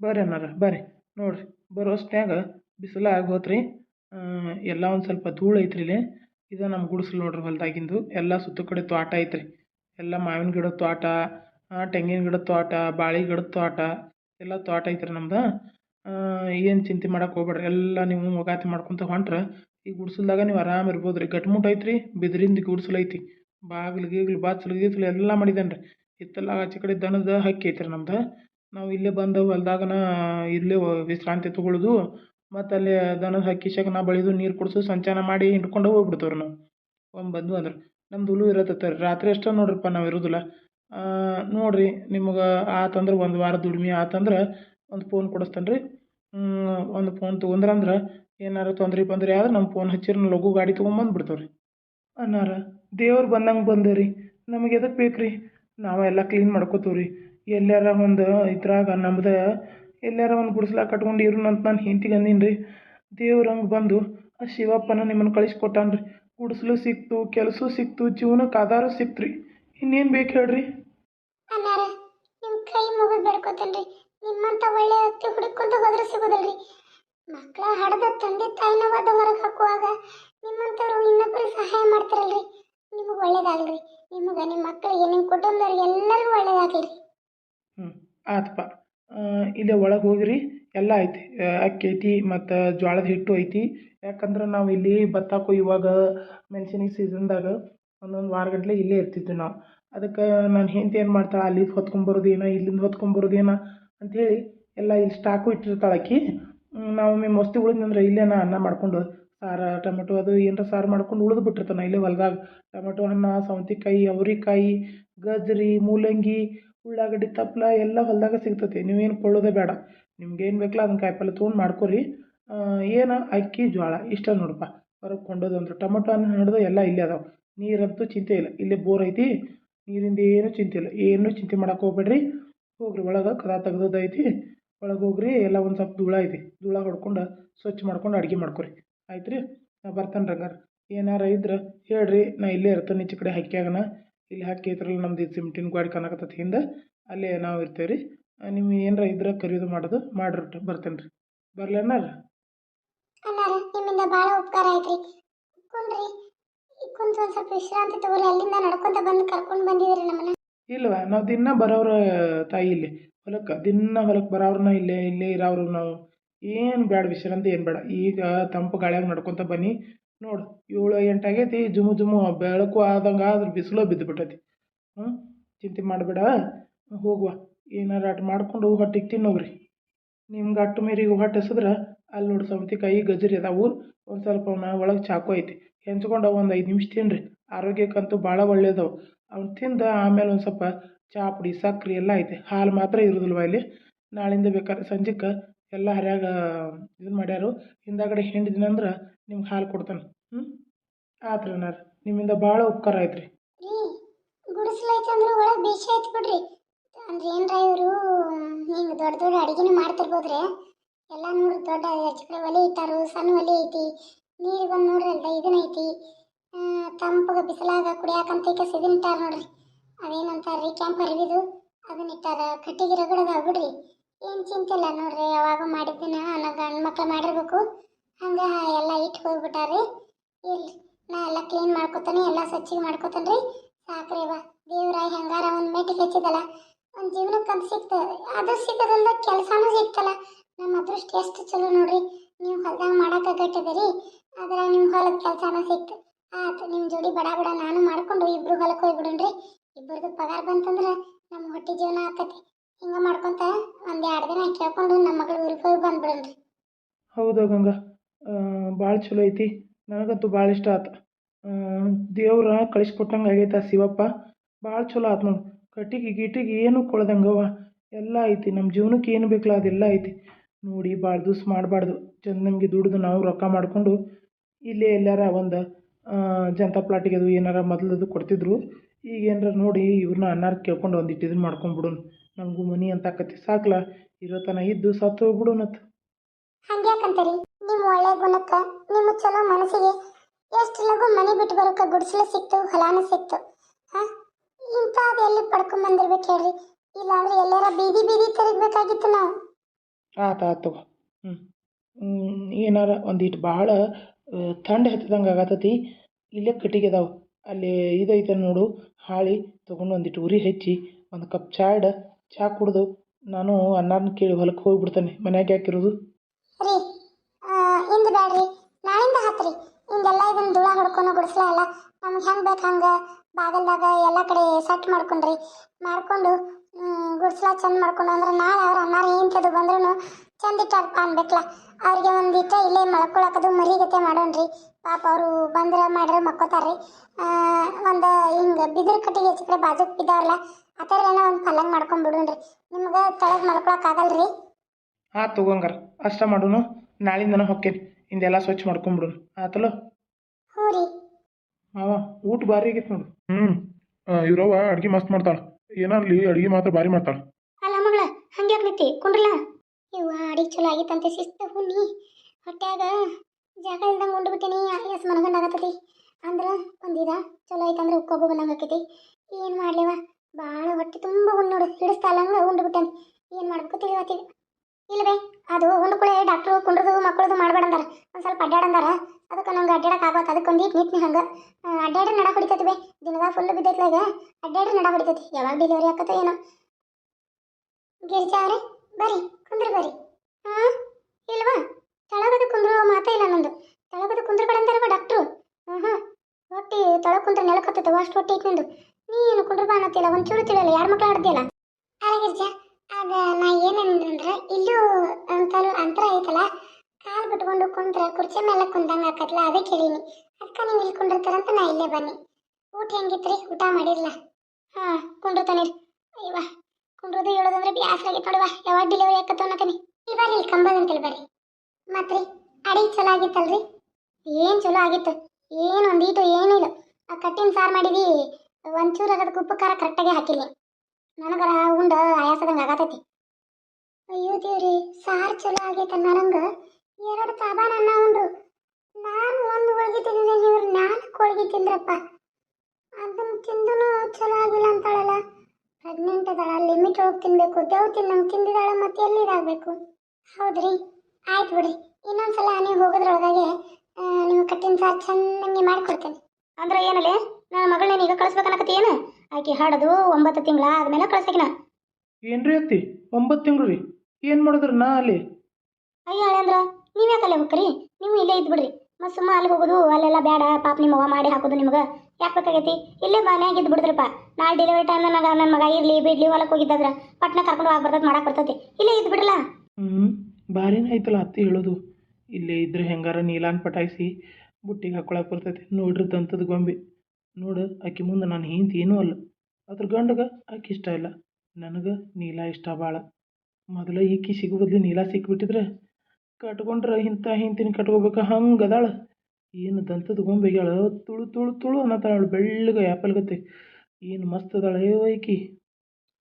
ಬರ್ರಿ ಅಣ್ಣಾರ ಬರ್ರಿ. ನೋಡಿರಿ, ಬರೋ ಬಿಸಿಲು ಆಗಿ ಹೋತ್ರಿ ಎಲ್ಲ ಒಂದು ಸ್ವಲ್ಪ ಧೂಳು ಐತ್ರಿ ಇಲ್ಲಿ. ಇದು ನಮ್ಮ ಗುಡಿಸಲು ನೋಡಿರಿ ಹೊಲ್ದಾಗಿಂದು. ಎಲ್ಲ ಸುತ್ತ ಕಡೆ ತೋಟ ಐತ್ರಿ. ಎಲ್ಲ ಮಾವಿನ ಗಿಡದ ತೋಟ ತೆಂಗಿನ ಗಿಡದ ತೋಟ, ಬಾಳೆ ಗಿಡದ ತೋಟ, ಎಲ್ಲ ತೋಟ ಐತ್ರಿ ನಮ್ದು. ಏನು ಚಿಂತೆ ಮಾಡಕ್ಕೆ ಹೋಗ್ಬೇಡ್ರಿ. ಎಲ್ಲ ನೀವು ಮೊಗಾತಿ ಮಾಡ್ಕೊತ ಹೊಂಟ್ರೆ ಈ ಗುಡ್ಸಲ್ದಾಗ ನೀವು ಆರಾಮ ಇರ್ಬೋದು ರೀ ಗಟ್ಮುಟ್ ಐತ್ರಿ, ಬಿದ್ರಿಂದ ಗುಡ್ಸಲು ಐತಿ. ಬಾಗಿಲು, ಗೀಗ್ಲು, ಬಾಚಲು ಗೀಸಲು ಎಲ್ಲ ಮಾಡಿದ್ದೇನೆ ರೀ ಹಿತ್ತಲ ಆಚೆ ಕಡೆ ದನದ ಹಕ್ಕಿ ಐತ್ರಿ ನಮ್ದು. ನಾವು ಇಲ್ಲೇ ಬಂದು ಹೊಲ್ದಾಗನ ಇಲ್ಲೇ ವಿಶ್ರಾಂತಿ ತೊಗೊಳ್ಳೋದು ಮತ್ತು ಅಲ್ಲಿ ದನದ ಹಕ್ಕಿ ಶಗಣ ಬಳಿದು ನೀರು ಕುಡಿಸು, ಸಂಚಾನ ಮಾಡಿ ಹಿಂಡ್ಕೊಂಡು ಹೋಗ್ಬಿಡ್ತೇವೆ ರೀ ನಾವು. ಒಮ್ಮೆ ಬಂದ್ವು ಅಂದ್ರೆ. ನಮ್ದು ಹುಲ್ಲು ಇರುತ್ತೆ ರೀ ರಾತ್ರಿ ಅಷ್ಟೇ ನೋಡ್ರಪ್ಪ ನಾವು ಇರೋದಿಲ್ಲ. ನೋಡಿರಿ ನಿಮ್ಗೆ ಆತಂದ್ರೆ ಒಂದು ವಾರ ದುಡ್ಮೆ ಆತಂದ್ರೆ ಒಂದು ಫೋನ್ ಕೊಡಿಸ್ತೇನೆ ರೀ ಒಂದು ಫೋನ್ ತೊಗೊಂಡ್ರಂದ್ರೆ ಏನಾರು ತೊಂದ್ರೆ ಬಂದ್ರೆ ಆದ್ರೆ ನಮ್ಮ ಫೋನ್ ಹಚ್ಚಿರ ಲಘು ಗಾಡಿ ತೊಗೊಂಬಂದು ಬಿಡ್ತೇವೆ ರೀ ಅನ್ನಾರ. ದೇವ್ರು ಬಂದಂಗೆ ಬಂದೆ ರೀ ನಮಗೆ ಎದಕ್ಕೆ ಬೇಕು ರೀ ನಾವೆಲ್ಲ ಕ್ಲೀನ್ ಮಾಡ್ಕೋತೀವಿ ರೀ ಎಲ್ಲಾರ ಒಂದು ಇದ್ರಾಗ ನಮ್ದು ಎಲ್ಲಾರ ಒಂದು ಗುಡ್ಸ್ಲಾಗ ಕಟ್ಕೊಂಡು ಇರೋಣ ಅಂತ ನಾನು ಹೆಂಡ್ತಿಗೆ ಅಂದೀನಿ ರೀ ದೇವ್ರು ಹಂಗೆ ಬಂದು, ಆ ಶಿವಪ್ಪನ ನಿಮ್ಮನ್ನು ಕಳಿಸ್ಕೊಟ್ಟಾನ ರೀ ಗುಡಿಸ್ಲು ಸಿಕ್ತು, ಕೆಲಸ ಸಿಕ್ತು ಜೀವನಕ್ಕೆ ಆಧಾರ ಸಿಕ್ತು ರೀ ಇನ್ನೇನು ಬೇಕು ಹೇಳ್ರಿ? ಅನ್ನಾರ ನಿಮ್ಮ ಕೈ ಮುಗಿದು ಬೇಡ್ಕೊತೇನ್ರಿ. ನಿಮ್ಮಂತ ಒಳ್ಳೆ ಅತ್ತೆ ಹುಡುಕೊಂತ ಹೋದ್ರೆ ಸಿಗೋದಲ್ರಿ. ಮಕ್ಕಳ ಹಡದ ತಂದೆ ತಾಯಿನ ಒದ್ದು ಹೊರಗೆ ಹಾಕುವಾಗ ನಿಮ್ಮಂಥವ್ರು ಇನ್ನೊಬ್ಬರಿಗೆ ಸಹಾಯ ಮಾಡ್ತಾರಲ್ರಿ. ನಿಮಗೆ ಒಳ್ಳೇದಾಗಲ್ರಿ ನಿಮಗೆ ನಿಮ್ಮ ಮಕ್ಕಳಿಗೆ ನಿಮ್ಮ ಕುಟುಂಬದವ್ರಿಗೆ ಎಲ್ಲರಿಗೂ ಒಳ್ಳೇದಾಗಲ್ರಿ ಆತಪ್ಪ. ಇಲ್ಲೇ ಒಳಗೆ ಹೋಗಿರಿ, ಎಲ್ಲ ಐತಿ. ಅಕ್ಕಿ ಐತಿ ಮತ್ತು ಜೋಳದ ಹಿಟ್ಟು ಐತಿ. ಯಾಕಂದ್ರೆ ನಾವು ಇಲ್ಲಿ ಭತ್ತ ಕೊಯ್ಯುವಾಗ ಮೆಣ್ಸಿನ ಸೀಸನ್ದಾಗ ಒಂದೊಂದು ವಾರಗಟ್ಟಲೆ ಇಲ್ಲೇ ಇರ್ತಿದ್ವಿ ನಾವು. ಅದಕ್ಕೆ ನನ್ನ ಹೆಂಡ್ತಿ ಏನು ಮಾಡ್ತಾಳೆ, ಅಲ್ಲಿಂದ ಹೊತ್ಕೊಂಬರೋದು ಏನೋ, ಇಲ್ಲಿಂದ ಹೊತ್ಕೊಂಬರೋದು ಏನೋ ಅಂಥೇಳಿ ಎಲ್ಲ ಇಲ್ಲಿ ಸ್ಟಾಕು ಇಟ್ಟಿರ್ತಾಳೆ ಆಕಿ ನಾವು ಮೇ ಮಸ್ತಿ ಉಳಿದ್ನಂದ್ರೆ ಇಲ್ಲೇ ನಾ ಅನ್ನ ಮಾಡಿಕೊಂಡು ಸಾರು, ಟೊಮೆಟೊ ಅದು ಏನರ ಸಾರು ಮಾಡ್ಕೊಂಡು ಉಳ್ದು ಬಿಟ್ಟಿರ್ತಾನೆ ಇಲ್ಲೇ ಹೊಲ್ದಾಗ. ಟೊಮೆಟೊ ಹಣ್ಣು ಸೌತೆಕಾಯಿ, ಅವ್ರೆಕಾಯಿ ಗಜ್ಜರಿ ಮೂಲಂಗಿ ಉಳ್ಳಾಗಡ್ಡಿ, ತಪ್ಲ ಎಲ್ಲ ಹೊಲದಾಗ ಸಿಗ್ತೈತಿ. ನೀವೇನು ಕೊಳ್ಳೋದೇ ಬೇಡ. ನಿಮ್ಗೆ ಏನು ಬೇಕಲ್ಲ ಅದನ್ನ ಕಾಯಿಪಲ್ಲೆ ತೊಗೊಂಡು ಮಾಡ್ಕೊರಿ. ಏನು ಅಕ್ಕಿ ಜೋಳ ಇಷ್ಟ ನೋಡಪ್ಪ. ಹೊರಗೆ ಕೊಂಡೋದು ಅಂದ್ರೆ ಟೊಮೊಟೊ, ಹಣ್ಣು ಹಿಡ್ದು ಎಲ್ಲ ಇಲ್ಲೇ ಅದಾವೆ. ನೀರಂತೂ ಚಿಂತೆ ಇಲ್ಲ. ಇಲ್ಲೇ ಬೋರ್ ಐತಿ. ನೀರಿಂದ ಏನೂ ಚಿಂತೆ ಇಲ್ಲ. ಏನೂ ಚಿಂತೆ ಮಾಡಕ್ಕೆ ಹೋಗ್ಬೇಡ್ರಿ. ಹೋಗ್ರಿ. ಒಳಗೆ ಕದ ತೆಗ್ದದ್ದು ಐತಿ. ಒಳಗೆ ಹೋಗ್ರಿ. ಎಲ್ಲ ಒಂದು ಸ್ವಲ್ಪ ಧೂಳ ಐತಿ. ಧೂಳ ಹೊಡ್ಕೊಂಡು ಸ್ವಚ್ಛ ಮಾಡ್ಕೊಂಡು ಅಡ್ಗೆ ಮಾಡ್ಕೊರಿ. ಆಯ್ತು ರೀ ನಾ ಬರ್ತೇನೆ ರಂಗಾರ ಏನಾರ ಇದ್ರೆ ಹೇಳ್ರಿ. ನಾ ಇಲ್ಲೇ ಇರ್ತೇನೆ ಈಚೆ ಕಡೆ ಹಕ್ಕ್ಯಾಗನ ಇಲ್ಲಿ ಹಾಕಿ ಐತ್ರಲ್ಲ ನಮ್ದು ಇದು ಸಿಮೆಂಟಿನ ಗಾಡಿ ಕಾಣಕತ್ತೈತಿ ಹಿಂದೆ ಅಲ್ಲೇ ನಾವು ಇರ್ತೇವೆ ರೀ ನಿಮ್ಗೆ ಏನಾರ ಇದ್ರ ಕರಿಯೋದು ಮಾಡೋದು ಮಾಡ್ರಿ ಬರ್ತೇನೆ ರೀ ಬರ್ಲೇನ ರೀ ಅನ್ನಾರ ನಿಮ್ಮಿಂದ ಭಾಳ ಉಪಕಾರ ಆಯ್ತ್ರಿ ಕುಂಡ್ರಿ ಕುಂತು ಒಂದು ಸ್ವಲ್ಪ ವಿಶ್ರಾಂತಿ ತಗೋರಿ ಅಲ್ಲಿಂದ ನಡ್ಕೊಂತ ಬಂದು ಕರ್ಕೊಂಡು ಬಂದಿದ್ರಿ ನಮ್ಮನ್ನ. ಇಲ್ವ? ನಾವು ದಿನ ಬರೋರ ತಾಯಿ ಇಲ್ಲಿ ಹೊಲಕ್ಕೆ. ದಿನ ಹೊಲಕ್ಕೆ ಬರೋರ್ನ ಇಲ್ಲೇ ಇಲ್ಲೇ ಇರೋರು ನಾವು. ಏನು ಬೇಡ ವಿಶ್ರಾಂತಿ ಏನು ಬೇಡ. ಈಗ ತಂಪು ಗಾಳಿಯಾಗ ನಡ್ಕೊತ ಬನ್ನಿ ನೋಡು, ಏಳು ಎಂಟು ಆಗೈತಿ, ಜುಮು ಜುಮು ಬೆಳಕು ಆದಂಗೆ ಆದ್ರೆ ಬಿಸಿಲು ಬಿದ್ದು ಹ್ಞೂ ಚಿಂತೆ ಮಾಡಬೇಡ. ಹೋಗುವ. ಏನಾರ ಅಟ್ ಮಾಡಿಕೊಂಡು ಹೊಟ್ಟಿಗೆ ತಿನ್ನೋಗ್ರಿ. ನಿಮ್ಗೆ ಅಟ್ಟು ಮೀರಿಗೆ ಹೊಟ್ಟೆ ಅಲ್ಲಿ ನೋಡಿ ಸೌತೆಕಾಯಿ ಗಜರಿ ಅದಾವು. ಒಂದು ಸ್ವಲ್ಪ ಅವನ ಒಳಗೆ ಚಾಕು ಐತಿ. ಹೆಂಚ್ಕೊಂಡು ಒಂದು ಐದು ನಿಮಿಷ ತಿನ್ನಿರಿ ಆರೋಗ್ಯಕ್ಕಂತೂ ಭಾಳ ಒಳ್ಳೆಯದವು ಅವ್ನು ತಿಂದು ಆಮೇಲೆ ಒಂದು ಸ್ವಲ್ಪ ಚಾ ಪುಡಿ, ಸಕ್ರೆ ಎಲ್ಲ ಐತೆ. ಹಾಲು ಮಾತ್ರ ಇರೋದಿಲ್ವ ಇಲ್ಲಿ? ನಾಳಿಂದ ಬೇಕಾದ್ರೆ ಸಂಜೆಗೆ ಎಲ್ಲ ಹರ್ಯಾಗ ಇದನ್ನ ಮಾಡ್ಯಾರು. ಹಿಂದಾಗಡೆ ಹಿಂಡಿದ್ನಿ ಅಂದ್ರೆ ನಿಮ್ಗೆ ಹಾಲು ಕೊಡ್ತಾನೆ. ಹ್ಞೂ ಆತ್ರಿ ಅಣ್ಣಾರ, ನಿಮ್ಮಿಂದ ಭಾಳ ಉಪಕಾರ ಆಯ್ತು ರೀ ರೀ ಗುಡಿಸಲು ಐತೆ ಅಂದ್ರೆ ಒಳಗೆ ಬೇಷ ಐತೆ ಬಿಡ್ರಿ. ಅಂದ್ರೆ ಏನ್ರ ಇವರು, ಹಿಂಗೆ ದೊಡ್ಡ ದೊಡ್ಡ ಅಡಿಗೆನೂ ಮಾಡ್ತಿರ್ಬೋದ್ರಿ. ಎಲ್ಲ ನೋಡ್ರಿ ದೊಡ್ಡ ಹೆಚ್ಚು ಒಲೆ ಇಟ್ಟಾರು, ಸಣ್ಣ ಒಲೆ ಐತಿ. ನೀರು ಬಂದು ನೋಡ್ರಿ ಅಲ್ದ ಇದನ್ನೈತಿ ತಂಪಗ ಬಿಸಿಲಾಗ ಕುಡಿಯಾಕಂತ ಈಗ ಸಿದಿನ್ ಇಟ್ಟಾರ ನೋಡ್ರಿ. ಅದೇನಂತಾರ್ರಿ ಕೆಂಪು ಅರಿವಿದು. ಅದನ್ನ ಇಟ್ಟಾರ. ಕಟ್ಟಿಗೆ ರಗಡದ ಬಿಡ್ರಿ. ಏನು ಚಿಂತೆ ಇಲ್ಲ ನೋಡ್ರಿ, ಯಾವಾಗ ಮಾಡಿದ್ದಿನ, ನನ್ನ ಗಂಡು ಮಕ್ಳು ಮಾಡಿರ್ಬೇಕು. ಹಂಗೆ ಎಲ್ಲ ಇಟ್ಟು ಹೋಗ್ಬಿಟ್ಟಾರಿ. ಇಲ್ ನಾ ಎಲ್ಲ ಕ್ಲೀನ್ ಮಾಡ್ಕೊತಾನೆ, ಎಲ್ಲ ಸ್ವಚ್ಛಗೆ ಮಾಡ್ಕೊತಾನೆ ರೀ ಸಾಕ್ರಿ ಬಾ ದೇವ್ರಾಯ ಹೆಂಗಾರ ಒಂದು ಮೆಟ್ಟಿಗೆ ಹೆಚ್ಚಿದಲ್ಲ, ಒಂದು ಜೀವನಕ್ಕೆ ಅಂತ ಸಿಕ್ತದೆ ಅದು ಸಿಗೋದಲ್ದ ಕೆಲಸನೂ ಸಿಕ್ತಲ್ಲ. ನಮ್ಮ ಅದೃಷ್ಟ ಎಷ್ಟು ಚಲೋ ನೋಡ್ರಿ, ನೀವು ಹೊಲ್ದಾಗ ಮಾಡಕ್ಕೆ ಗಟ್ಟಿದೆ ಆದ್ರೆ ನಿಮ್ಮ ಹೊಲದ ಕೆಲಸನೂ ಸಿಕ್ತು. ಆತು ನಿಮ್ಮ ಜೋಡಿ ಬಡ ಬಡ ನಾನು ಮಾಡ್ಕೊಂಡು ಇಬ್ರು ಹೊಲಕ್ಕೆ ಹೋಗ್ಬಿಡೋಣ್ರಿ. ಇಬ್ಬರದು ಪಗಾರ ಬಂತಂದ್ರ ನಮ್ಮ ಹೊಟ್ಟೆ ಜೀವನ ಆಕತಿ ಹಿಂಗೆ ಮಾಡ್ಕೊಂತ ಒಂದ್ ಎರಡು ದಿನ ಕೇಳ್ಕೊಂಡು ನಮ್ಮ ಮಗಳು ಊರಿಗೆ ಹೋಗಿ ಹೌದಾ ಗಂಗಾ. ಭಾಳ ಚಲೋ ಐತಿ. ನನಗಂತೂ ಭಾಳ ಇಷ್ಟ ಆತು. ದೇವ್ರ ಕಳಿಸ್ಕೊಟ್ಟಂಗೆ ಆಗೈತೆ ಶಿವಪ್ಪ. ಭಾಳ ಚಲೋ ಆತು ನೋಡಿ. ಕಟ್ಟಿಗೆ ಗಿಟಿಗೆ ಏನು ಕೊಳ್ದಂಗವ ಎಲ್ಲ ಐತಿ. ನಮ್ಮ ಜೀವನಕ್ಕೆ ಏನು ಬೇಕಲ್ಲ ಅದೆಲ್ಲ ಐತಿ. ನೋಡಿ ಭಾಳ ದಿವ್ಸ ಮಾಡಬಾರ್ದು. ನಮಗೆ ದುಡ್ದು ನಾವು ರೊಕ್ಕ ಮಾಡಿಕೊಂಡು ಇಲ್ಲೇ ಎಲ್ಲಾರ ಒಂದು ಜನತಾ ಪ್ಲಾಟಿಗೆ ಅದು ಏನಾರ ಮೊದಲದು ಕೊಡ್ತಿದ್ರು. ಈಗ ಏನಾರ ನೋಡಿ ಇವ್ರನ್ನ ಅನ್ನಾರ ಕೇಳ್ಕೊಂಡು ಒಂದಿಟ್ಟು ಇದನ್ನ ಮಾಡ್ಕೊಂಬಿಡೋಣ ನಮಗೂ ಮನಿ ಅಂತ ಆಕತಿ. ಸಾಕ್ಲ? ಇರೋ ತನ ಇದ್ದು ಸತ್ತು ಹೋಗ್ಬಿಡೋಣತ್ ಹಂಗ್ಯಾಕಂತರಿ? ನಿಮ್ಮ ಒಳ್ಳೆ ಗುಣಕ್ಕ ನಿಮ್ಮ ಚಲೋ ಮನಸ್ಸಿಗೆ ಎಷ್ಟು ಲಗು ಮನೆ ಬಿಟ್ಟು ಬರೋಕೆ ಗುಡಿಸಲು ಸಿಕ್ತು ಹೊಲಾನು ಸಿಕ್ತು. ಹಾ? ಇಂಥದ್ದು ಎಲ್ಲಿ ಪಡ್ಕೊಂಡ್ ಬಂದಿರ್ಬೇಕು ಹೇಳ್ರಿ? ಇಲ್ಲಾಂದ್ರೆ ಎಲ್ಲಾರ ಬೀದಿ ಬೀದಿ ತಿರುಗ್ಬೇಕಾಗಿತ್ತು ನಾವು. ಆತ ಆತು ಹ್ಞೂ ಏನಾರ ಒಂದಿಟ್ಟು ಭಾಳ ಥಂಡ್ ಹತ್ತಿದಂಗೆ ಆಗತ್ತತಿ ಇಲ್ಲೇ ಕಟ್ಟಿಗೆ ಅದಾವೆ. ಅಲ್ಲಿ ಇದೈತೆ ನೋಡು ಹಾಳಿ. ತೊಗೊಂಡು ಒಂದಿಟ್ಟು ಉರಿ ಹಚ್ಚಿ ಒಂದು ಕಪ್ ಚಾ ಇಡ ಚಾ ಕುಡಿದು ನಾನು ಅನ್ನಾರನ್ನ ಕೇಳಿ ಹೊಲಕ್ಕೆ ಹೋಗ್ಬಿಡ್ತೇನೆ ಮನ್ಯಾಗ ಯಾಕಿರೋದು ರೀ ಇಂದು ಬ್ಯಾಡ್ರಿ. ನಾಳಿಂದ ಹತ್ರಿ ಇಂದೆಲ್ಲ ಇದನ್ನ ಧೂಳ ಹೊಡ್ಕೊಂಡು ಗುಡಿಸ್ಲ ಎಲ್ಲ. ನಮ್ಗೆ ಹೆಂಗೆ ಬೇಕು ಹಂಗೆ ಬಾಗಲ್ದಾಗ ಎಲ್ಲ ಕಡೆ ಸೆಟ್ ಮಾಡ್ಕೊಂಡ್ರಿ ಮಾಡ್ಕೊಂಡು ಗುಡಿಸ್ಲ ಚಂದ ಮಾಡ್ಕೊಂಡು ಅಂದ್ರೆ ನಾಳೆ ಅವ್ರ ಅನ್ನಾರ ಏಂತದು ಬಂದ್ರೂ ಚಂದ ಇಟ್ಟಾರಪ್ಪ ಅನ್ಬೇಕಲ್ಲ ಅವ್ರಿಗೆ ಒಂದಿಟ್ಟ ಇಲ್ಲೇ ಮಲ್ಕೊಳಕದು ಮರಿಗತೆ ಮಾಡೋಣ್ರಿ ಪಾಪ ಅವರು ಬಂದ್ರೆ ಮಾಡ್ರೆ ಮಕ್ಕೋತಾರ್ರಿ. ಒಂದು ಹಿಂಗೆ ಬಿದಿರು ಕಟ್ಟಿಗೆ ಹೆಚ್ಚು ಕಡೆ ಬಾಜುಕ್ ಬಿದ್ದಾವಲ್ಲ ಆ ಥರ ಏನೋ ಒಂದು ಪಲ್ಲಂಗ್ ಮಾಡ್ಕೊಂಡ್ಬಿಡೋಣ್ರಿ ನಿಮ್ಗೆ ತೆಳಗೆ ಮಲ್ಕೊಳಕ್ಕಾಗಲ್ರಿ ಆತು ತಗೊಂಗಾರ ಅಷ್ಟ ಮಾಡೋನು. ನಾಳಿಂದನ ಹೊಕ್ಕೇನಿ. ಹಿಂದೆಲ್ಲ ಸ್ವಚ್ಛ ಮಾಡ್ಕೊಂಬಿಡೋನು ಬಿಡೋಣ ಹ್ಞೂ ರೀ. ಅವ ಊಟ ಭಾರಿ ಆಗೈತೆ ನೋಡು. ಹ್ಞೂ ಇವ್ರವ್ವ ಅಡ್ಗೆ ಮಸ್ತ್ ಮಾಡ್ತಾಳ. ಏನಲ್ಲಿ ಅಡ್ಗೆ ಮಾತ್ರ ಭಾರಿ ಮಾಡ್ತಾಳ. ಅಲ್ಲ ಮಗಳ ಹಂಗೆ ಆಗ್ಲೈತಿ ಕುಂಡ್ರಲ್ಲ ಇವ್ವ ಅಡಿಗೆ ಚಲೋ ಆಗಿತ್ತಂತೆ ಶಿಸ್ತು ಹುಣ್ಣಿ. ಹೊಟ್ಯಾಗ ಜಾಗ ಇಲ್ದಂಗೆ ಉಂಡು ಬಿಟ್ಟಿನಿ ಮನಗಂಡ ಮನಗಂಡಾಗತ್ತತಿ. ಅಂದ್ರೆ ಒಂದಿದ ಚಲೋ ಐತಂದ್ರೆ ಉಕ್ಕೊಬ್ಬ ಬಂದಂಗೆ ಆಕೈತಿ. ಏನು ಮಾಡ್ಲಿವ ಭಾಳ ಹೊಟ್ಟೆ ತುಂಬ ಉಂಡು ನೋಡು. ಹಿಡಿಸ್ತಾ ಉಂಡು ಬಿಟ್ಟೇನಿ. ಏನು ಮಾಡ್ಬೇಕು ಇಲ್ಲ ಇಲ್ವೇ ಅದು ಉಂಡು ಉಂಡ್ಕೊಳ್ಳೆ ಡಾಕ್ಟ್ರು ಕುಂಡ್ರದು, ಮಕ್ಕಳದು ಮಾಡ್ಬೇಡ ಅಂದಾರ. ಒಂದು ಸ್ವಲ್ಪ ಅಡ್ಡಾಡಂದಾರ ಅದಕ್ಕೆ ನಂಗೆ ಅಡ್ಡಾಡಕ್ಕೆ ಆಗೋತ್. ಅದಕ್ಕೆ ಈಟ್ ನೀಟ್ನಿ ಹಂಗೆ. ಅಡ್ಡಾಡ್ರೆ ನಡ ಹೊಡಿತೈತಿ ಬೇ. ದಿನದಾಗ ಫುಲ್ ಬಿದ್ದೈತ್ಲಾಗ ಅಡ್ಡಾಡ್ರೆ ನಡ ಹೊಡಿತೈತಿ. ಯಾವಾಗ ಡೆಲಿವರಿ ಆಕತ್ತೋ ಏನೋ. ಗಿರಿಜಾ ಅವ್ರೆ, ಬರ್ರಿ, ಕುಂದ್ರ ಬರ್ರಿ. ಹಾಂ? ಇಲ್ವಾ? ತಳಗದ ಕುಂದ್ರು ಮಾತೇ ಇಲ್ಲ ನಂದು. ತಳಗದ ಕುಂದ್ರಬೇಡ ಅಂತಾರವ ಡಾಕ್ಟ್ರು ಹ್ಞೂ ಹ್ಞೂ ಹೊಟ್ಟಿ ತಳ ಕುಂತ್ರ ನೆಲಕತ್ತೈತವ ಅಷ್ಟು ಹೊಟ್ಟೆ ನಂದು. ನೀನು ಕುಂಡ್ರಬಾ ಅನ್ನತ್ತಿಲ್ಲ ಒಂಚೂರು ತಿಳಿಯಲ್ಲ ಯಾರ ಮಕ್ಳು ಆಡ್ದಿಲ್ಲ ಅಲ್ಲ ಅದ ನಾ ಏನಂದ್ರೆ ಇಲ್ಲೂ ಅಂತಲೂ ಅಂತರ ಐತಲ್ಲ ಕಾಲು ಬಿಟ್ಕೊಂಡು ಕುಂತ್ರ ಕುರ್ಚಿ ಮೇಲೆ ಕುಂದಂಗ ಆಕತ್ಲ ಅದೇ ಕೇಳೀನಿ. ಅಕ್ಕ ನೀವು ಇಲ್ಲಿ ಕುಂಡಿರ್ತಾರಂತ ನಾ ಇಲ್ಲೇ ಬನ್ನಿ. ಊಟ ಹೆಂಗಿತ್ರಿ? ಊಟ ಮಾಡಿರ್ಲ. ಹಾ ಕುಂಡಿರ್ತಾನೆ ಅಯ್ಯವ ಕುಂಡ್ರದು ಹೇಳೋದಂದ್ರೆ ಬ್ಯಾಸರ ಆಗೈತೆ ನೋಡುವ ಯಾವಾಗ ಡೆಲಿವರಿ ಆಕತ್ತ ಅನ್ನತೀನಿ ಈ ಬರ್ರಿ ಇಲ್ಲಿ ಕಂಬದಂತೇಳಿ ಬರ್ರಿ. ಮತ್ರಿ ಅಡಿ ಚಲೋ ಆಗಿತ್ತಲ್ರಿ? ಏನು ಚಲೋ ಆಗಿತ್ತು? ಏನು ಒಂದೀಟು ಏನು ಇಲ್ಲ ಆ ಕಟ್ಟಿನ ಸಾರು ಮಾಡಿದಿ. ಒಂಚೂರು ಅದಕ್ಕೆ ಉಪ್ಪು ಖಾರ ಕರೆಕ್ಟಾಗಿ ಹಾಕಿಲ್ಲ ನನಗರ ಉಂಡ ಆಯಾಸದಂಗೆ ಆಗತೈತಿ. ಅಯ್ಯೋ ದೇವ್ರಿ, ಸಾರು ಚಲೋ ಆಗೈತೆ ನನಗೆ ಎರಡು ತಾಬಾ ಅನ್ನ ಉಂಡು ನಾನು ಒಂದು ಹೋಳಿಗೆ ತಿಂದ್ರೆ ಇವ್ರು ನಾಲ್ಕು ಹೋಳಿಗೆ ತಿಂದ್ರಪ್ಪ. ಅದನ್ನು ತಿಂದೂ ಚಲೋ ಆಗಿಲ್ಲ ಅಂತಾಳಲ್ಲ. ಪ್ರೆಗ್ನೆಂಟ್ ಅದಾಳ ಲಿಮಿಟ್ ಒಳಗೆ ತಿನ್ಬೇಕು, ದೇವ್ ತಿನ್ನಂಗೆ ತಿಂದಿದ್ದಾಳೆ ಮತ್ತೆ ಎಲ್ಲಿ ಇದಾಗಬೇಕು ಹೌದ್ರಿ, ಆಯ್ತು ಬಿಡಿ ಇನ್ನೊಂದ್ಸಲ ನೀವು ಹೋಗೋದ್ರೊಳಗಾಗೆ ನಿಮ್ಗೆ ಕಟ್ಟಿನ ಸಾರು ಚೆನ್ನಾಗಿ ಮಾಡಿಕೊಡ್ತೇನೆ. ಅಂದ್ರೆ ಏನಲ್ಲೇ ನನ್ನ ಮಗಳನ್ನ ಈಗ ಕಳಿಸ್ಬೇಕನ್ನಕತ್ತಿ ಏನು? ಆಕೆ ಹಾಡೋದು ಒಂಬತ್ತು ತಿಂಗಳ ಆದ್ಮೇಲೆ ಕಳ್ಸಕಿನ. ಏನ್ರಿ ಅತ್ತಿ? ಒಂಬತ್ತು ತಿಂಗಳು ರೀ. ಏನು ಮಾಡಿದ್ರಿ ನಾ ಅಲ್ಲಿ? ಅಯ್ಯ ಅಂದ್ರ ನೀವು ಯಾಕಲ್ಲೇ ಹೋಗ್ರಿ ನೀವು ಇಲ್ಲೇ ಇದ್ದು ಬಿಡ್ರಿ. ಮತ್ತೆ ಸುಮ್ಮ ಅಲ್ಲಿ ಹೋಗೋದು ಅಲ್ಲೆಲ್ಲ ಬೇಡ ಪಾಪ ನಿಮ್ಮ ಅವ್ವ ಮಾಡಿ ಹಾಕೋದು ನಿಮ್ಗೆ. ಯಾಕೆ ಬೇಕಾಗೈತಿ? ಇಲ್ಲೇ ಮನ್ಯಾಗ ಇದ್ದು ಬಿಡ್ದ್ರಪ್ಪ ನಾಳೆ ಡೆಲಿವರಿ ಟೈಮ್ ನನಗೆ ನನ್ನ ಮಗ ಇರ್ಲಿ ಬಿಡ್ಲಿ ಹೊಲಕ್ಕೆ ಹೋಗಿದ್ದಾದ್ರ ಪಟ್ನ ಕರ್ಕೊಂಡು ಹೋಗಿ ಬರ್ತದ ಮಾಡಕ್ಕೆ ಬರ್ತೈತಿ. ಇಲ್ಲೇ ಇದ್ದು ಬಿಡ್ಲ ಹ್ಞೂ ಬಾರಿನ ಐತಲ್ಲ ಅತ್ತಿ ಹೇಳೋದು. ಇಲ್ಲೇ ಇದ್ರೆ ಹೆಂಗಾರ ನೀಲಾನ್ ಪಟಾಯಿಸಿ ಬುಟ್ಟಿಗೆ ಹಾಕೊಳಕ್ಕೆ ಬರ್ತೈತಿ. ನೋಡ್ರಿ ದಂತದ ಗೊಂಬೆ. ನೋಡು, ಆಕೆ ಮುಂದೆ ನಾನು ಹಿಂತ ಏನೂ ಅಲ್ಲ. ಅದ್ರ ಗಂಡಗ ಆಕೆ ಇಷ್ಟ ಇಲ್ಲ. ನನಗೆ ನೀಲಾ ಇಷ್ಟ ಭಾಳ ಮೊದಲ ಈಕಿ ಸಿಗೋ ಬದ್ಲು ನೀಲ ಸಿಕ್ಬಿಟ್ಟಿದ್ರೆ ಕಟ್ಕೊಂಡ್ರೆ ಇಂಥ ಹಿಂತಿನ ಕಟ್ಕೋಬೇಕು ಹಂಗೆ ಅದಾಳ. ಏನು ದಂತದ ಗೊಂಬೆಗಳು ತುಳು ತುಳು ತುಳು ಅನ್ನತ್ತಾಳ ಬೆಳ್ಳಗ ಆ್ಯಪಲ್ ಗತೆ. ಏನು ಮಸ್ತ್ ಅದಾಳ ಏ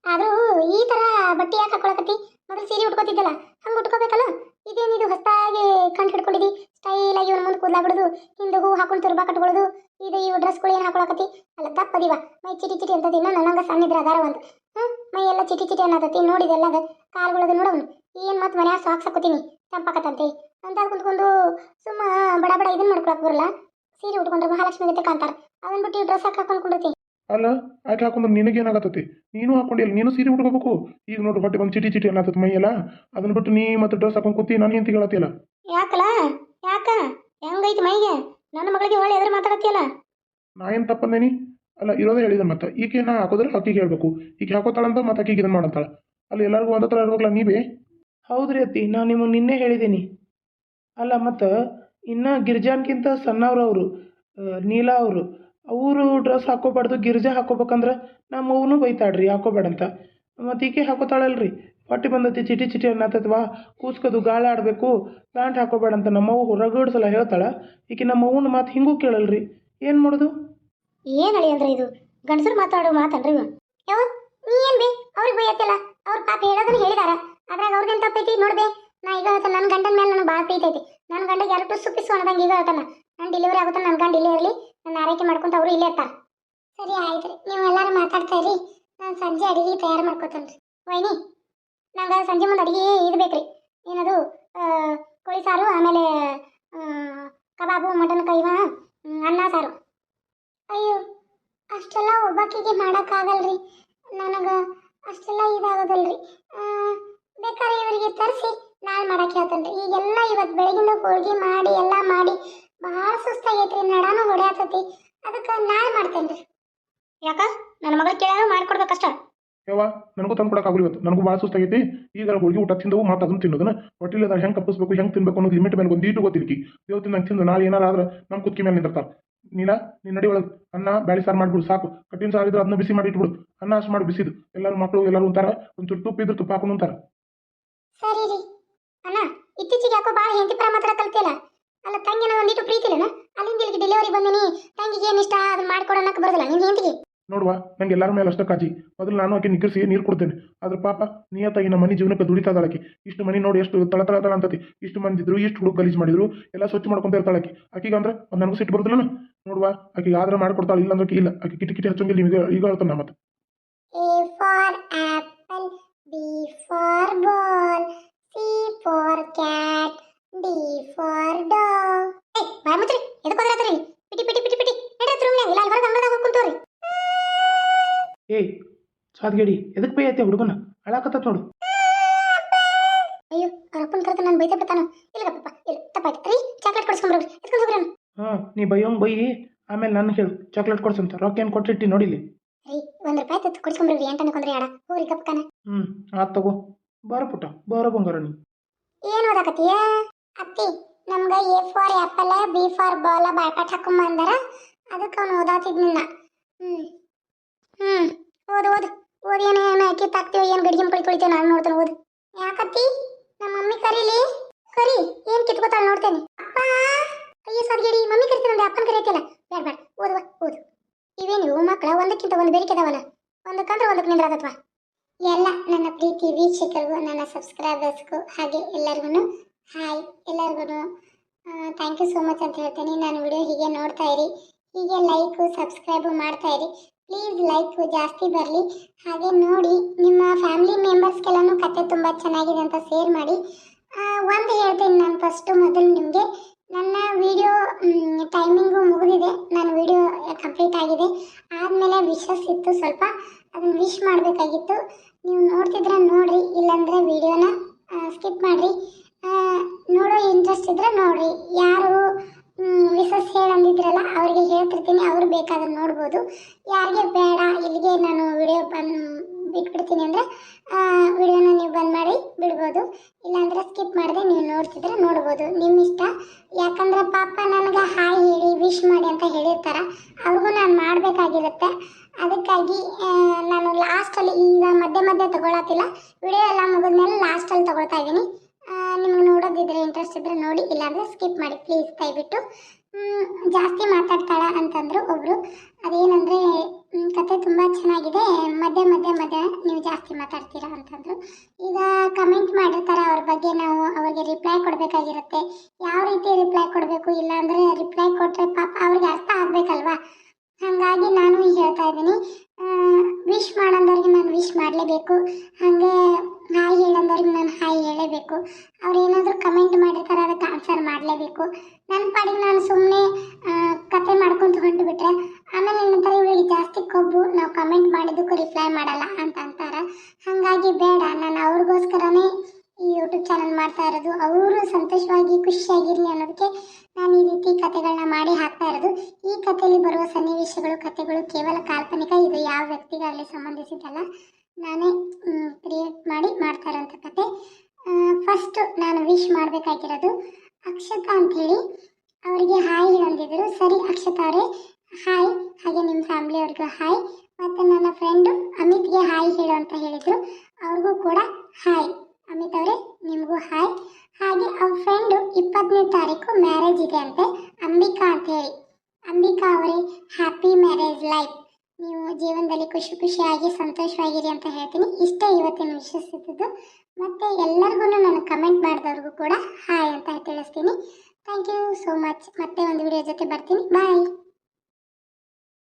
ಆದರೂ ಈ ತರ ಬಟ್ಟೆ ಯಾಕೆ ಹಾಕೊಳಕತ್ತಿ? ಮೊದಲು ಸೀರೆ ಉಟ್ಕೋತಿದ್ದಲ್ಲ, ಹಂಗೆ ಉಟ್ಕೋಬೇಕಲ್ಲ? ಇದೇನಿದು ಹೊಸದಾಗಿ ಕಂಡು ಹಿಡ್ಕೊಂಡಿದ್ದಿ ಸ್ಟೈಲ್ ಆಗಿ ಇವ್ನ ಮುಂದೆ ಕೂದಲಾಗ್ಬಿಡುದು. ಬಿಡೋದು ಹಿಂದೆ ಹೂ ಹಾಕೊಂಡು ತುರ್ಬಾ ಕಟ್ಕೊಳ್ಳೋದು. ಇದು ಇವು ಡ್ರೆಸ್ಗಳು ಏನು ಹಾಕೊಳಕತಿ ಅಲ್ಲ ತಪ್ಪದಿವ ಮೈ ಚಿಟಿ ಚಿಟಿ ಅಂತದ ಇನ್ನ ನನಗೆ ಸಣ್ಣ ಇದ್ರ ಅದಾರ ಒಂದು. ಹಾಂ ಮೈ ಎಲ್ಲ ಚಿಟಿ ಚಿಟಿ ಅನ್ನತತಿ. ನೋಡಿದೆಲ್ಲ ಅದ. ಕಾಲ್ಗಳದು ನೋಡೋನು ಏನು ಮತ್ತೆ ಮನ್ಯಾಗ ಸಾಕ್ಸ್ ಹಾಕೋತೀನಿ? ತಂಪಾಕತ್ತಂತೆ. ಅಂತ ಕುಂತ್ಕೊಂಡು ಸುಮ್ಮ ಬಡ ಬಡ ಇದನ್ನ ಮಾಡ್ಕೊಳಕ್ ಬರಲ್ಲ. ಸೀರೆ ಉಟ್ಕೊಂಡ್ರೆ ಮಹಾಲಕ್ಷ್ಮಿ ಜೊತೆ ಕಾಣ್ತಾರೆ ಅದನ್ನ ಬಿಟ್ಟು ಡ್ರೆಸ್ ಹಾಕಿ ಹಾಕೊಂಡು ಕುಂಡಿರ್ತೀನಿ ಅಲ್ಲ ಆಕೆ ಹಾಕೊಂಡ್ರೆ ನಿನಗೇನಾಗತ್ತತಿ? ನೀನು ಹಾಕೊಂಡಿಲ್ಲ ನೀನು ಸೀರೆ ಉಟ್ಕೋಬೇಕು. ಈಗ ನೋಡ್ರಿ ಹೊಟ್ಟೆ ಬಂದು ಚಿಟಿ ಚಿಟಿ ಅನ್ನತ್ತದ ಎಲ್ಲ. ಅದನ್ನ ಬಿಟ್ಟು ನೀ ಮತ್ತೆ ಡ್ರೆಸ್ ಹಾಕೊಂಡು ಕೂತಿ ನಾನು ಹಿಂತಿ ಹೇಳತ್ತಿಲ್ಲ ಯಾಕಲ್ಲ ಯಾಕ? ಹೆಂಗೈತಿ ಮೈಗೆ? ನನ್ನ ಮಗಳಿಗೆ ಒಳ್ಳೆ ಎದುರು ಮಾತಾಡತ್ತಿಯಲ್ಲ? ನಾ ಏನು ತಪ್ಪಂದೇನಿ? ಅಲ್ಲ ಇರೋದೇ ಹೇಳಿದೆ ಮತ್ತೆ. ಈಕೆ ನಾ ಹಾಕೋದ್ರೆ ಅಕ್ಕಿಗೆ ಹೇಳ್ಬೇಕು. ಈಗ ಹಾಕೋತಾಳಂತ ಮತ್ತೆ ಅಕ್ಕಿಗೆ ಇದನ್ನ ಮಾಡಂತಾಳ. ಅಲ್ಲಿ ಎಲ್ಲರಿಗೂ ಒಂದೇ ತರ ಇರ್ಬೇಕಲ್ಲ ನೀವೇ? ಹೌದ್ರಿ ಅತ್ತಿ ನಾನು ನಿಮಗೆ ನಿನ್ನೆ ಹೇಳಿದ್ದೀನಿ ಅಲ್ಲ ಮತ್ತು ಇನ್ನ ಗಿರ್ಜಾನ್ಕಿಂತ ಸಣ್ಣವ್ರು ಅವರು ನೀಲಾ ಅವರು ಅವರು ಡ್ರೆಸ್ ಹಾಕೋಬಾರ್ದು ಗಿರ್ಜಾ ಹಾಕೋಬೇಕಂದ್ರೆ ನಮ್ಮ ಅವನು ಬೈತಾಳ್ರಿ ಹಾಕೋಬೇಡಂತ ಮತ್ತು ಈಕೆ ಹಾಕೋತಾಳಲ್ರಿ ಹೊಟ್ಟೆ ಬಂದತಿ, ಚಿಟಿ ಚಿಟಿ ಅನ್ನತ್ತತ್ವಾ ಕೂಸ್ಕೋದು, ಗಾಳ ಆಡಬೇಕು, ಪ್ಯಾಂಟ್ ಹಾಕೋಬೇಡಂತ ನಮ್ಮವ್ವ ಹೊರಗಡ್ಸಲ ಹೇಳ್ತಾಳೆ. ಈಕೆ ನಮ್ಮ ಅವ್ವನ ಮಾತು ಹಿಂಗೂ ಕೇಳಲ್ರಿ. ಏನು ಮಾಡೋದು? ಏನು ಅಳಿ ಅಂದ್ರೆ ಇದು? ಗಂಡಸರು ಮಾತಾಡೋ ಮಾತನ್ರಿ ಇವ. ನೀ ಏನ್ ಬೇ? ಅವ್ರಿಗೆ ಬೈಯತ್ತಲ್ಲ? ಅವ್ರ ಪಾಪ ಹೇಳೋದನ್ನ ಹೇಳಿದಾರ. ಅದ್ರಾಗ ಅವ್ರದೇನ್ ತಪ್ಪೈತಿ ನೋಡ್ಬೇ ನಾ ಈಗ ಹೇಳ್ತಾನೆ ನನ್ನ ಗಂಡನ ಮೇಲೆ ನನಗೆ ಭಾಳ ಪ್ರೀತಿ ನನ್ನ ಗಂಡಗೆ ಎರಡು ಟುಸ್ಸು ಪಿಸ್ಸು ಈಗ ಹೇಳ್ತಾನೆ. ನಾನು ಡೆಲಿವರಿ ಆಗುತ್ತೆ ನನ್ನ ಗಂಡ ಇಲ್ಲೇ ಇರಲಿ. ನನ್ನ ಆರೈಕೆ ಮಾಡ್ಕೊಂತ ಅವರು ಇಲ್ಲೇ ಇರ್ತಾರೆ. ಸರಿ ಆಯ್ತು ರೀ, ನೀವು ಎಲ್ಲರೂ ಮಾತಾಡ್ತಾ ಇರಿ. ನಾನು ಸಂಜೆ ಅಡುಗೆ ತಯಾರು ಮಾಡ್ಕೊತೇನೆ ರೀ ವೈನಿ, ನಂಗೆ ಸಂಜೆ ಮುಂದೆ ಅಡಿಗೆ ಇದು ಸಾರು, ಆಮೇಲೆ ಕಬಾಬು, ಮಟನ್ ಕೈವ ಅನ್ನ ಸಾರು. ಅಯ್ಯೋ, ಅಷ್ಟೆಲ್ಲ ಒಬ್ಬಾಕಿಗೆ ಮಾಡೋಕ್ಕಾಗಲ್ರಿ. ನನಗೆ ಅಷ್ಟೆಲ್ಲ ಇದಾಗೋದಲ್ರಿ. ರೀ ಬೇಕಾದ್ರೆ ಇವರಿಗೆ ತರಿಸಿ ನಾನು ಮಾಡೋಕ್ಕೆ ಹೇಳ್ತೇನೆ ರೀ ಈಗೆಲ್ಲ ಇವತ್ತು ಬೆಳಗಿಂದ ಹೋಳಿಗೆ ಮಾಡಿ, ಎಲ್ಲ ಮಾಡಿ ಭಾಳ ಸುಸ್ತಾಗೈತ್ರಿ ನಡಾನು ಹೊಡ್ಯಾತತಿ. ಅದಕ್ಕೆ ನಾಳೆ ಮಾಡ್ತೇನ್ರಿ. ಯಾಕ? ನನ್ನ ಮಗಳ ಕೇಳಾನು ಮಾಡ್ಕೊಡ್ಬೇಕಷ್ಟ? ಯವ್ವ ನನಗೂ ತಂದು ಕೊಡಕ್ಕಾಗಲಿ ಇವತ್ತು. ನನಗೂ ಭಾಳ ಸುಸ್ತಾಗೈತಿ ಈಗ ಹೋಳಿಗೆ ಊಟ ತಿಂದವು ಮತ್ತು ಅದನ್ನು ತಿನ್ನೋದನ್ನ. ನಾವು ಹೆಂಗೆ ಕಪ್ಪಿಸ್ಬೇಕು ಹೆಂಗೆ ತಿನ್ಬೇಕು ಅನ್ನೋದು ಲಿಮಿಟ್ ಮೇಲೆ ಒಂದು ಈಟು ಗೊತ್ತಿಲ್ಲ ಇವತ್ತು ನಂಗೆ ತಿಂದು ನಾಳೆ ಏನಾರ ಆದ್ರೆ ನಮ್ಮ ಕುತ್ಕಿ ಮೇಲೆ ನಿಂದಿರ್ತಾರೆ. ನೀಲ ನೀನು ನಡಿ ಒಳಗೆ. ಅನ್ನ ಬ್ಯಾಳಿ ಸಾರು ಮಾಡ್ಬಿಡು ಸಾಕು. ಕಟ್ಟಿನ ಸಾರು ಇದ್ರೆ ಅದನ್ನ ಬಿಸಿ ಮಾಡಿ ಇಟ್ಬಿಡು. ಅನ್ನ ಅಷ್ಟು ಮಾಡಿ ಬಿಸಿದು. ಎಲ್ಲರೂ ಮಕ್ಕಳು ಎಲ್ಲರೂ ಅಂತಾರೆ ಒಂಚೂರು ತುಪ್ಪ ಇದ್ರೆ ತುಪ್ಪ ಹಾಕೊಂಡು ಅಂತಾರೆ ಸರಿ ರೀ. ಅಣ್ಣ ಇತ್ತೀಚೆಗೆ ಯಾಕೋ ಭಾಳ ಹೆಂಡತಿ ಪ್ರಮಾತ್ರ ಕಲ್ತಿಲ್ಲ ಅಲ್ಲ ತಂಗಿನ ಒಂದಿಟ್ಟು ಪ್ರೀತಿ ಇಲ್ಲನ ಅಲ್ಲಿಂದ ಇಲ್ಲಿಗೆ ಡೆಲಿವರಿ ಬಂದಿನಿ ತಂಗಿಗೆ ಏನು ಇಷ್ಟ? ಅದನ್ನ ಮಾಡ್ಕೊಡೋಣಕ್ಕೆ ಬರೋದಿಲ್ಲ ನಿನ್ನ ಹೆಂಡತಿಗೆ. ನೋಡುವ ನಂಗೆ ಎಲ್ಲರ ಮೇಲೆ ಅಷ್ಟೇ ಕಾಜಿ ಮೊದಲು ನಾನು ಆಕೆ ನಿಗ್ರಿಸಿ ನೀರು ಕೊಡ್ತೇನೆ. ಆದ್ರೆ ಪಾಪ ನಿಯತ್ತಾಗಿ ನಮ್ಮ ಮನೆ ಜೀವನಕ್ಕೆ ದುಡಿತಾ ಇದ್ದಾಳಕ್ಕೆ ಇಷ್ಟು ಮನೆ ನೋಡಿ ಎಷ್ಟು ತಳ ತಳ ತಳ ಅಂತತಿ. ಇಷ್ಟು ಮಂದಿದ್ರು ಇಷ್ಟು ಹುಡುಗ ಗಲೀಜ್ ಮಾಡಿದ್ರು ಎಲ್ಲ ಸ್ವಚ್ಛ ಮಾಡ್ಕೊಂತ ಇರ್ತಾಳೆ ಆಕಿ. ಆಕಿಗೆ ಅಂದ್ರೆ ಒಂದು ನನಗೂ ಸಿಟ್ಟು ಬರೋದಿಲ್ಲ ನೋಡುವ ಆಕೆಗೆ ಆದ್ರೆ ಮಾಡ್ಕೊಡ್ತಾಳೆ ಇಲ್ಲ ಅಂದ್ರೆ ಇಲ್ಲ. ಆಕೆ ಕಿಟಿ ಕಿಟಿ ಹಚ್ಚಂಗಿಲ್ಲ ನಿಮಗೆ ಈಗ ಹೇಳ್ತಾನೆ ಮತ್ತೆ. A for apple, B for ball, C for cat, D for dog ಏ ಬಾಯ್ ಮುಚ್ಚ್ರಿ ಎದಕ್ಕೆ ಹೋದ್ರತ್ರಿ ಪಿಟಿ ಪಿಟಿ ಪಿಟಿ ಪಿಟಿ. ನಡ್ರಿ ರೂಮ್ನ್ಯಾಗ ಇಲ್ಲ ಅಲ್ಲಿ ಹೊರಗೆ ಅಂಗಡದಾಗ ಹೋಗಿ ಕುಂತವ್ರಿ ಏಯ್ ಸಾದ್ಗೇಡಿ ಎದಕ್ಕೆ ಬೈ ಐತೆ ಹುಡುಗನ ಅಳಾಕತ್ತ ನೋಡು. ಅಯ್ಯೋ ಅವ್ರ ಅಪ್ಪನ ಕರೆದ ನಾನು ಬೈತಾ ಬಿಡ್ತಾನ? ಇಲ್ಲ ಪಪ್ಪ ಇಲ್ಲ ತಪ್ಪಾಯ್ತು. ರೀ ಚಾಕ್ಲೇಟ್ ಕೊಡಿಸ್ಕೊಂಡ್ರಿ ಎತ್ಕೊಂಡು ಹೋಗ್ರಿ ಹಾ ನೀ ಬೈಯೋಂಗ್ ಬೈ ಆಮೇಲೆ ನನ್ನ ಹೇಳು ಚಾಕ್ಲೇಟ್ ಕೊಡ್ಸಂತ ರೊಕ್ಕ ಏನು ಕೊಟ್ಟಿಟ್ಟಿ ನೋಡಿಲಿ ರೀ ಒಂದು ರೂಪಾಯಿ ತತ್ತು ಕೊಡಿಸ್ಕೊಂಡ್ರಿ ಎಂಟನೇ ಕೊಂದ್ರಿ ಯಾಡ ಹೋಗ್ರಿ ಕಪ್ಪಕನ ಹ್ಞೂ ಆತ್ ತಗೋ. ಬಾರ ಪುಟ್ಟ ಬಾರ ಬಂಗಾರ ನೀ. ಏನು ಓದಾಕತ್ತೀಯ? ಅತ್ತಿ, ನಮ್ಗ A for apple B for ball ಬಾಯ್ಪಾಟ್ ಹಾಕೊಂಡ್ ಬಂದಾರ ಅದಕ್ಕೆ ಅವ್ನು ಓದಾತಿದ್ನಿನ್ನ ಹ್ಞೂ ಹ್ಞೂ ಓದು ಓದು, ಓದಿ ಏನು ಏನು ಅಕ್ಕಿ ತಾಕ್ತೀವಿ ಏನು ಗಡಿಗೆ ಮಕ್ಕಳು ನಾನು ನೋಡ್ತೇನೆ, ಓದು. ಯಾಕತ್ತಿ? ನಮ್ಮ ಮಮ್ಮಿ ಕರೀಲಿ? ಕರಿ, ಏನು ಕಿತ್ಕೋತಾಳ ನೋಡ್ತೇನೆ? ಅಪ್ಪ ಅಯ್ಯೋ ಸದ್ಗಿಡಿ ಮಮ್ಮಿ ಕರಿತೀನಂದ್ರೆ ಅಪ್ಪನ ಕರಿತಿಲ್ಲ ಬೇಡ ಬೇಡ ಓದುವ ಓದು ಇವೇನು ಇವು ಮಕ್ಕಳ ಒಂದಕ್ಕಿಂತ ಒಂದು ಬೇರಿಕೆದಾವಲ್ಲ ಒಂದಕ್ಕಂದ್ರೆ ಒಂದಕ್ಕೆ ನಿಂದ್ರಾಗತ್ವಾ ಎಲ್ಲ ನನ್ನ ಪ್ರೀತಿ ವೀಕ್ಷಕರಿಗೂ ನನ್ನ ಸಬ್ಸ್ಕ್ರೈಬರ್ಸ್ಗೂ ಹಾಗೆ ಎಲ್ಲರಿಗೂ ಹಾಯ್ ಎಲ್ಲರಿಗೂ ಥ್ಯಾಂಕ್ ಯು ಸೋ ಮಚ್ ಅಂತ ಹೇಳ್ತೀನಿ. ನಾನು ವಿಡಿಯೋ ಹೀಗೆ ನೋಡ್ತಾ ಇರಿ. ಹೀಗೆ ಲೈಕು ಸಬ್ಸ್ಕ್ರೈಬು ಮಾಡ್ತಾ ಇರಿ. ಪ್ಲೀಸ್ ಲೈಕು ಜಾಸ್ತಿ ಬರಲಿ. ಹಾಗೆ ನೋಡಿ, ನಿಮ್ಮ ಫ್ಯಾಮಿಲಿ ಮೆಂಬರ್ಸ್ಗೆಲ್ಲನೂ ಕತೆ ತುಂಬ ಚೆನ್ನಾಗಿದೆ ಅಂತ ಶೇರ್ ಮಾಡಿ. ಒಂದು ಹೇಳ್ತೀನಿ ನಾನು ಫಸ್ಟು ಮೊದಲು ನಿಮಗೆ. ನನ್ನ ವಿಡಿಯೋ ಟೈಮಿಂಗು ಮುಗಿದಿದೆ. ನನ್ನ ವಿಡಿಯೋ ಕಂಪ್ಲೀಟ್ ಆಗಿದೆ. ಆದಮೇಲೆ ವಿಶಸ್ ಇತ್ತು ಸ್ವಲ್ಪ. ಅದನ್ನು ವಿಶ್ ಮಾಡಬೇಕಾಗಿತ್ತು. ನೀವು ನೋಡ್ತಿದ್ರೆ ನೋಡಿರಿ. ಇಲ್ಲಾಂದರೆ ವಿಡಿಯೋನ ಸ್ಕಿಪ್ ಮಾಡಿರಿ. ನೋಡೋ ಇಂಟ್ರೆಸ್ಟ್ ಇದ್ರೆ ನೋಡ್ರಿ. ಯಾರು ಮಿಸಸ್ ಹೇಳಂದಿದ್ರಲ್ಲ ಅವ್ರಿಗೆ ಹೇಳ್ತಿರ್ತೀನಿ, ಅವ್ರು ಬೇಕಾದ್ರೆ ನೋಡ್ಬೋದು. ಯಾರಿಗೆ ಬೇಡ, ಇಲ್ಲಿಗೆ ನಾನು ವಿಡಿಯೋ ಬಂದು ಬಿಟ್ಬಿಡ್ತೀನಿ ಅಂದರೆ ವಿಡಿಯೋನ ನೀವು ಬಂದ್ ಮಾಡಿ ಬಿಡ್ಬೋದು. ಇಲ್ಲಾಂದರೆ ಸ್ಕಿಪ್ ಮಾಡಿದೆ ನೀವು ನೋಡ್ತಿದ್ರೆ ನೋಡ್ಬೋದು. ನಿಮ್ಮ ಇಷ್ಟ. ಯಾಕಂದರೆ ಪಾಪ ನನಗೆ ಹಾಯ್ ಹೇಳಿ ವಿಶ್ ಮಾಡಿ ಅಂತ ಹೇಳಿರ್ತಾರೆ. ಅವ್ರಿಗೂ ನಾನು ಮಾಡಬೇಕಾಗಿರುತ್ತೆ. ಅದಕ್ಕಾಗಿ ನಾನು ಲಾಸ್ಟಲ್ಲಿ ಈಗ ಮಧ್ಯೆ ಮಧ್ಯೆ ತಗೊಳತ್ತಿಲ್ಲ. ವಿಡಿಯೋ ಎಲ್ಲ ಮುಗಿದ್ಮೇಲೆ ಲಾಸ್ಟಲ್ಲಿ ತಗೊಳ್ತಾ ಇದ್ದೀನಿ. ನಿಮ್ಗೆ ನೋಡೋದಿದ್ರೆ ಇಂಟ್ರೆಸ್ಟ್ ಇದ್ರೆ ನೋಡಿ, ಇಲ್ಲಾಂದರೆ ಸ್ಕಿಪ್ ಮಾಡಿ ಪ್ಲೀಸ್ ದಯವಿಟ್ಟು. ಜಾಸ್ತಿ ಮಾತಾಡ್ತಾಳ ಅಂತಂದ್ರು ಒಬ್ಬರು ಅದೇನಂದರೆ ಕತೆ ತುಂಬ ಚೆನ್ನಾಗಿದೆ, ಮಧ್ಯೆ ಮಧ್ಯೆ ಮಧ್ಯೆ ನೀವು ಜಾಸ್ತಿ ಮಾತಾಡ್ತೀರಾ ಅಂತಂದ್ರು. ಈಗ ಕಮೆಂಟ್ ಮಾಡಿರ್ತಾರೆ ಅವ್ರ ಬಗ್ಗೆ ನಾವು, ಅವ್ರಿಗೆ ರಿಪ್ಲೈ ಕೊಡಬೇಕಾಗಿರುತ್ತೆ. ಯಾವ ರೀತಿ ರಿಪ್ಲೈ ಕೊಡಬೇಕು? ಇಲ್ಲಾಂದರೆ ರಿಪ್ಲೈ ಕೊಟ್ಟರೆ ಪಾಪ ಅವ್ರಿಗೆ ಅರ್ಥ ಆಗಬೇಕಲ್ವಾ? ಹಾಗಾಗಿ ನಾನು ಹೇಳ್ತಾ ಇದ್ದೀನಿ. ವಿಶ್ ಮಾಡಂದವ್ರಿಗೆ ನಾನು ವಿಶ್ ಮಾಡಲೇಬೇಕು. ಹಾಗೆ ಹಾಯ್ ಹೇಳಂದವ್ರಿಗೆ ನಾನು ಹಾಯ್ ಹೇಳಲೇಬೇಕು ಅವ್ರು ಏನಾದರೂ ಕಮೆಂಟ್ ಮಾಡಿರ್ತಾರೆ ಅದಕ್ಕೆ ಆನ್ಸರ್ ಮಾಡಲೇಬೇಕು. ನನ್ನ ಪಾಡಿಗೆ ನಾನು ಸುಮ್ಮನೆ ಕತೆ ಮಾಡ್ಕೊಂತ ಹೊಂಟು ಬಿಟ್ರೆ ಆಮೇಲೆ ಏನಂತಾರೆ ಇವಳಿಗೆ ಜಾಸ್ತಿ ಕೊಬ್ಬು, ನಾವು ಕಮೆಂಟ್ ಮಾಡಿದ್ದಕ್ಕೂ ರಿಪ್ಲೈ ಮಾಡಲ್ಲ ಅಂತ ಅಂತಾರೆ. ಹಾಗಾಗಿ ಬೇಡ, ನಾನು ಅವ್ರಿಗೋಸ್ಕರನೇ ಈ ಯೂಟ್ಯೂಬ್ ಚಾನಲ್ ಮಾಡ್ತಾ ಇರೋದು, ಅವರು ಸಂತೋಷವಾಗಿ ಖುಷಿಯಾಗಿರಲಿ ಅನ್ನೋದಕ್ಕೆ ನಾನು ಈ ರೀತಿ ಕಥೆಗಳನ್ನ ಮಾಡಿ ಹಾಕ್ತಾ ಇರೋದು. ಈ ಕಥೆಯಲ್ಲಿ ಬರುವ ಸನ್ನಿವೇಶಗಳು, ಕಥೆಗಳು ಕೇವಲ ಕಾಲ್ಪನಿಕ, ಇದು ಯಾವ ವ್ಯಕ್ತಿಗಾಗಲಿ ಸಂಬಂಧಿಸಿದ್ದಲ್ಲ. ನಾನೇ ಕ್ರಿಯೇಟ್ ಮಾಡಿ ಮಾಡ್ತಾ ಇರೋಂಥ ಕತೆ ಫಸ್ಟು ನಾನು ವಿಶ್ ಮಾಡಬೇಕಾಗಿರೋದು ಅಕ್ಷತಾ ಅಂಥೇಳಿ. ಅವರಿಗೆ ಹಾಯ್ ಅಂತಿದ್ರು ಸರಿ ಅಕ್ಷತಾ ಅವರೇ, ಹಾಯ್. ಹಾಗೆ ನಿಮ್ಮ ಫ್ಯಾಮಿಲಿ ಅವ್ರಿಗೂ ಹಾಯ್. ಮತ್ತು ನನ್ನ ಫ್ರೆಂಡು ಅಮಿತ್ಗೆ ಹಾಯ್ ಹೇಳು ಅಂತ ಹೇಳಿದರು. ಅವ್ರಿಗೂ ಕೂಡ ಹಾಯ್ ಅಮಿತ್ ಅವರೇ ನಿಮಗೂ ಹಾಯ್ ಹಾಗೆ ಅವ್ರ ಫ್ರೆಂಡು ಇಪ್ಪತ್ತನೇ ತಾರೀಕು ಮ್ಯಾರೇಜ್ ಇದೆ ಅಂತೆ ಅಂಬಿಕಾ ಅಂತ ಹೇಳಿ. ಅಂಬಿಕಾ ಅವರೇ ಹ್ಯಾಪಿ ಮ್ಯಾರೇಜ್ ಲೈಫ್ ನೀವು ಜೀವನದಲ್ಲಿ ಖುಷಿ ಖುಷಿಯಾಗಿ ಸಂತೋಷವಾಗಿರಿ ಅಂತ ಹೇಳ್ತೀನಿ. ಇಷ್ಟೇ ಇವತ್ತಿನ ವಿಶ್ವಸಿದ್ದು ಮತ್ತು ಎಲ್ಲರಿಗೂ ನಾನು ಕಮೆಂಟ್ ಮಾಡಿದವ್ರಿಗೂ ಕೂಡ ಹಾಯ್ ಅಂತ ತಿಳಿಸ್ತೀನಿ. ಥ್ಯಾಂಕ್ ಯು ಸೋ ಮಚ್ ಮತ್ತೆ ಒಂದು ವಿಡಿಯೋ ಜೊತೆ ಬರ್ತೀನಿ. ಬಾಯ್